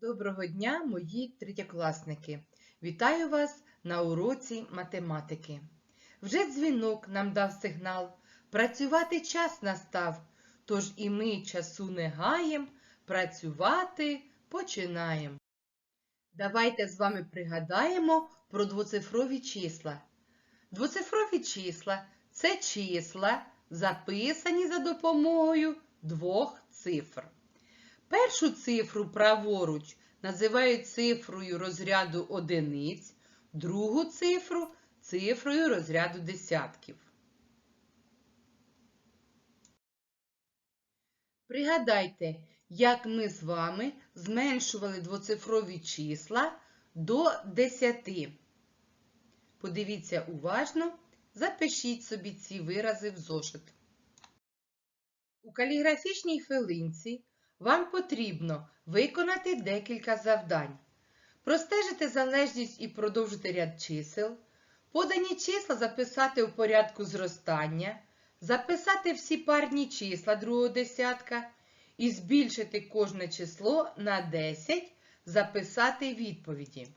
Доброго дня, мої третєкласники! Вітаю вас на уроці математики. Вже дзвінок нам дав сигнал, працювати час настав, тож і ми часу не гаєм, працювати починаємо. Давайте з вами пригадаємо про двоцифрові числа. Двоцифрові числа це числа, записані за допомогою двох цифр. Першу цифру праворуч називають цифрою розряду одиниць, другу цифру цифрою розряду десятків. Пригадайте, як ми з вами зменшували двоцифрові числа до 10. Подивіться уважно, запишіть собі ці вирази в зошит. У каліграфічній хвилинці вам потрібно виконати декілька завдань. Простежити залежність і продовжити ряд чисел, подані числа записати у порядку зростання, записати всі парні числа другого десятка і збільшити кожне число на 10, записати відповіді.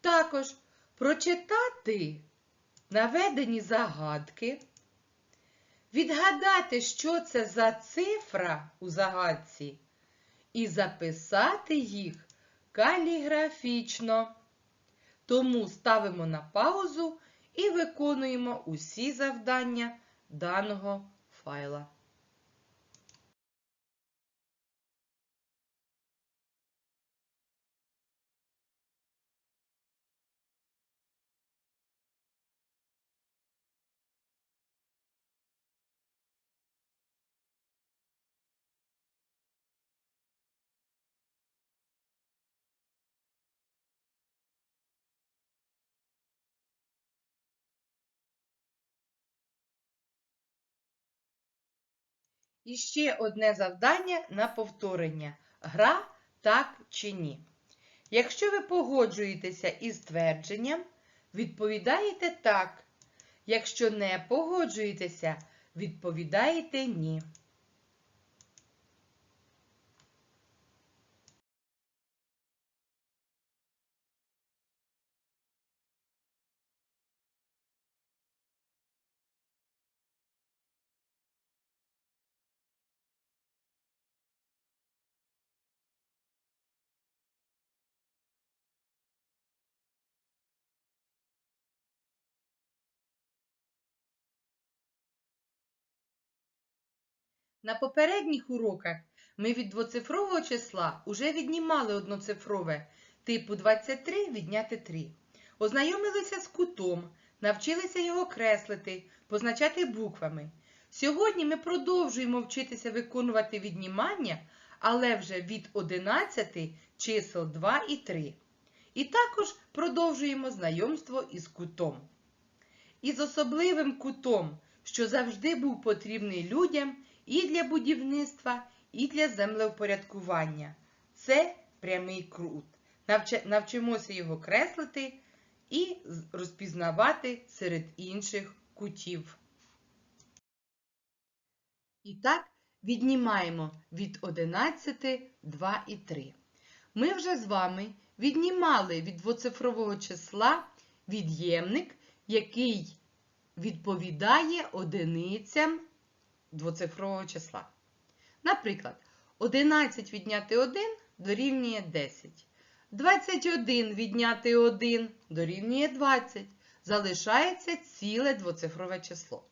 Також прочитати наведені загадки, відгадати, що це за цифра у загадці, і записати їх каліграфічно. Тому ставимо на паузу і виконуємо усі завдання даного файла. І ще одне завдання на повторення. Гра так чи ні. Якщо ви погоджуєтеся із твердженням, відповідаєте так. Якщо не погоджуєтеся, відповідаєте ні. На попередніх уроках ми від двоцифрового числа уже віднімали одноцифрове типу 23 відняти 3. Ознайомилися з кутом, навчилися його креслити, позначати буквами. Сьогодні ми продовжуємо вчитися виконувати віднімання, але вже від 11 чисел 2 і 3. І також продовжуємо знайомство із кутом. Із особливим кутом, що завжди був потрібний людям і для будівництва, і для землевпорядкування. Це прямий крут. Навчимося його креслити і розпізнавати серед інших кутів. І так, віднімаємо від 11 2 і 3. Ми вже з вами віднімали від двоцифрового числа від'ємник, який відповідає одиницям двоцифрового числа. Наприклад, 11 відняти 1 дорівнює 10. 21 відняти 1 дорівнює 20. Залишається ціле двоцифрове число.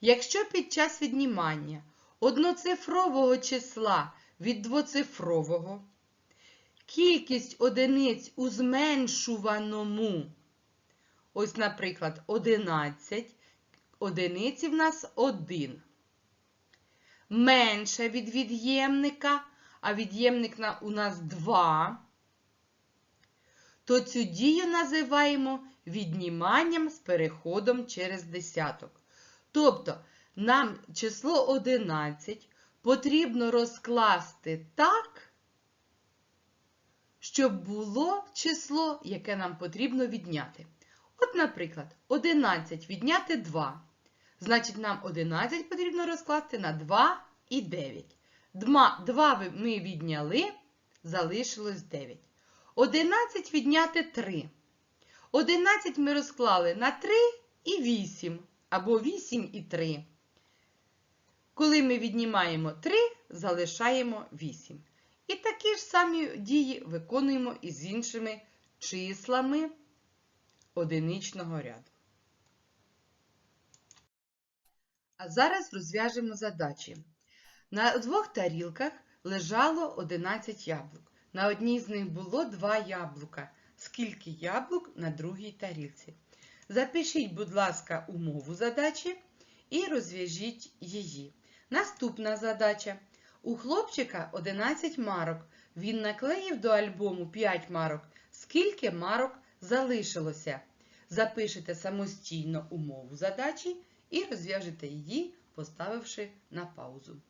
Якщо під час віднімання одноцифрового числа від двоцифрового кількість одиниць у зменшуваному, ось, наприклад, 11, одиниці в нас 1 менше від від'ємника, а від'ємник у нас 2, то цю дію називаємо відніманням з переходом через десяток. Тобто, нам число 11 потрібно розкласти так, щоб було число, яке нам потрібно відняти. От, наприклад, 11 відняти 2. Значить, нам 11 потрібно розкласти на 2 і 9. 2 ми відняли, залишилось 9. 11 відняти 3. 11 ми розклали на 3 і 8, або 8 і 3. Коли ми віднімаємо 3, залишаємо 8. І такі ж самі дії виконуємо і з іншими числами одиничного ряду. А зараз розв'яжемо задачі. На двох тарілках лежало 11 яблук. На одній з них було 2 яблука. Скільки яблук на другій тарілці? Запишіть, будь ласка, умову задачі і розв'яжіть її. Наступна задача. У хлопчика 11 марок. Він наклеїв до альбому 5 марок. Скільки марок залишилося? Запишете самостійно умову задачі і розв'яжете її, поставивши на паузу.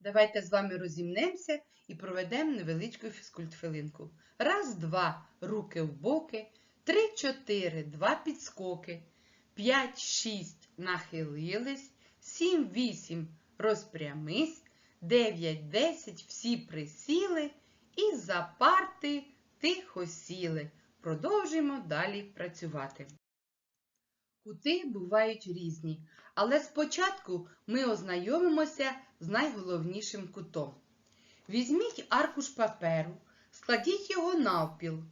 Давайте з вами розімнемося і проведемо невеличку фізкультхвилинку. Раз, два, руки в боки, три, чотири, два підскоки, п'ять, шість, нахилились, сім, вісім, розпрямись, дев'ять, десять, всі присіли і за парти тихо сіли. Продовжуємо далі працювати. Кути бувають різні, але спочатку ми ознайомимося з найголовнішим кутом. Візьміть аркуш паперу, складіть його навпіл,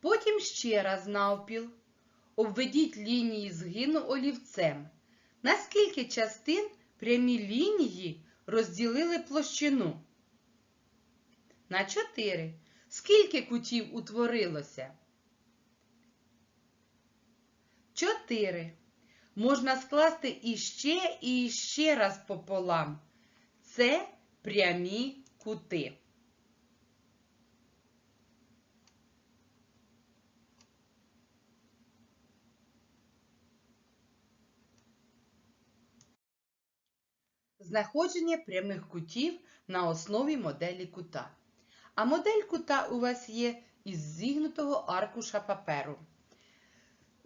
потім ще раз навпіл, обведіть лінії згину олівцем. На скільки частин прямі лінії розділили площину? На 4. Скільки кутів утворилося? 4. Можна скласти іще і іще раз пополам. Це прямі кути. Знаходження прямих кутів на основі моделі кута. А модель кута у вас є із зігнутого аркуша паперу.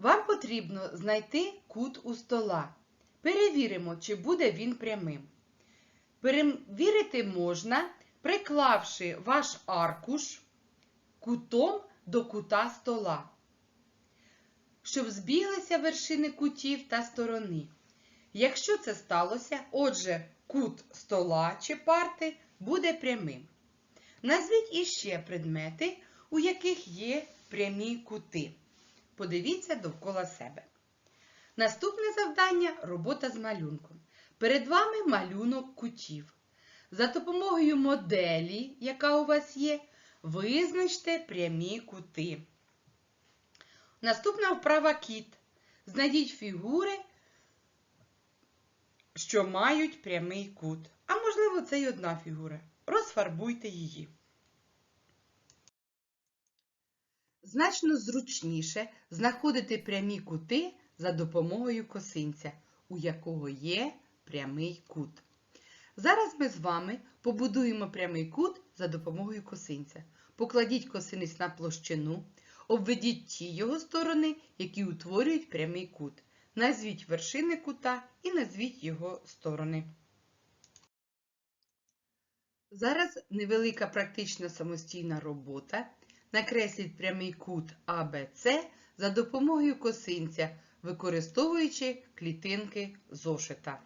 Вам потрібно знайти кут у стола. Перевіримо, чи буде він прямим. Перевірити можна, приклавши ваш аркуш кутом до кута стола, щоб збіглися вершини кутів та сторони. Якщо це сталося, отже, кут стола чи парти буде прямим. Назвіть іще предмети, у яких є прямі кути. Подивіться довкола себе. Наступне завдання робота з малюнком. Перед вами малюнок кутів. За допомогою моделі, яка у вас є, визначте прямі кути. Наступна вправа кіт. Знайдіть фігури, що мають прямий кут. А можливо, це й одна фігура. Розфарбуйте її. Значно зручніше знаходити прямі кути за допомогою косинця, у якого є прямий кут. Зараз ми з вами побудуємо прямий кут за допомогою косинця. Покладіть косинець на площину, обведіть ті його сторони, які утворюють прямий кут. Назвіть вершини кута і назвіть його сторони. Зараз невелика практична самостійна робота. Накресліть прямий кут АБЦ за допомогою косинця, використовуючи клітинки зошита.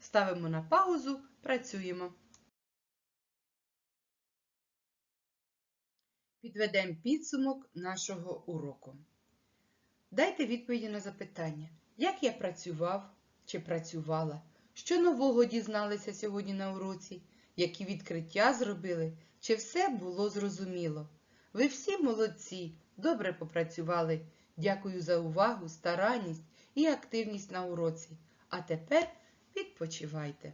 Ставимо на паузу, працюємо. Підведемо підсумок нашого уроку. Дайте відповіді на запитання, як я працював чи працювала, що нового дізналися сьогодні на уроці, які відкриття зробили, чи все було зрозуміло. Ви всі молодці, добре попрацювали. Дякую за увагу, старанність і активність на уроці. А тепер відпочивайте.